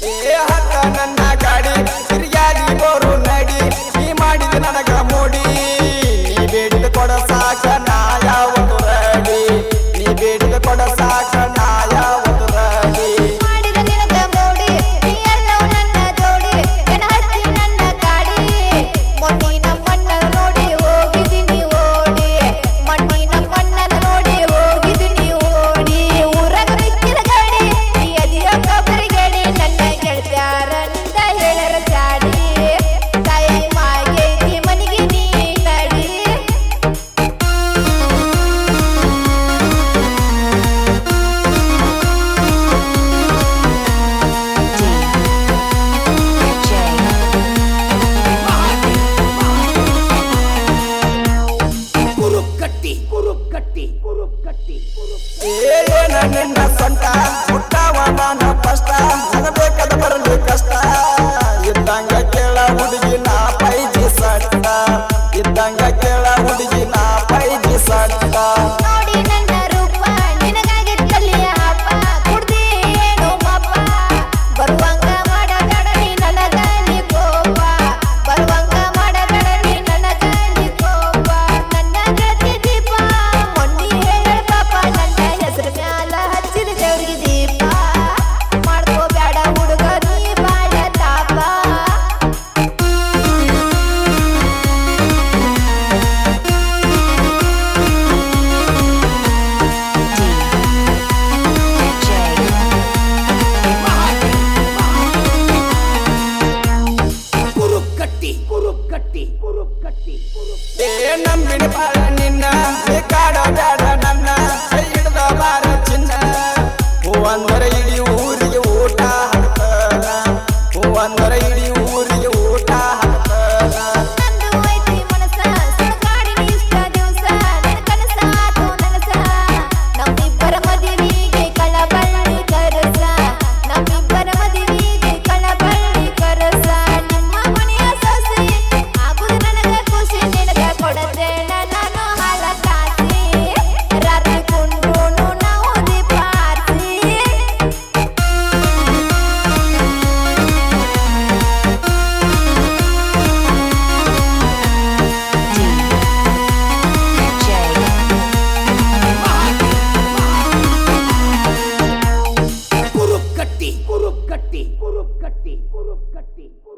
Yeah. ನನ್ನ ಸೊಂಟ. ಹುಟ್ಟವ ನಾನ ಕಷ್ಟ. ನನಬೇಕದ ಬರಲಿ ಕಷ್ಟ. ಇದ್ದಂಗ ಕೇಳ ಹುಡುಗಿ ನಾ ಪೈಜಿ ಸಟ್ಟ. ಇದ್ದಂಗ ಏ ನಂಬಿನ ನಿನ್ನ ಕಾಡ ನನ್ನ, ಕೈ ಹಿಡ್ದ ಬಾರ ಚಿನ್ನ. ಹೂವಂದರ ಇಡೀ ಊರಿಗೆ ಊಟ ಹಡ್ತಾನ ಹೂವಂದರ ಇಡೀ गुरु गट्टी गुरु गट्टी कुरुप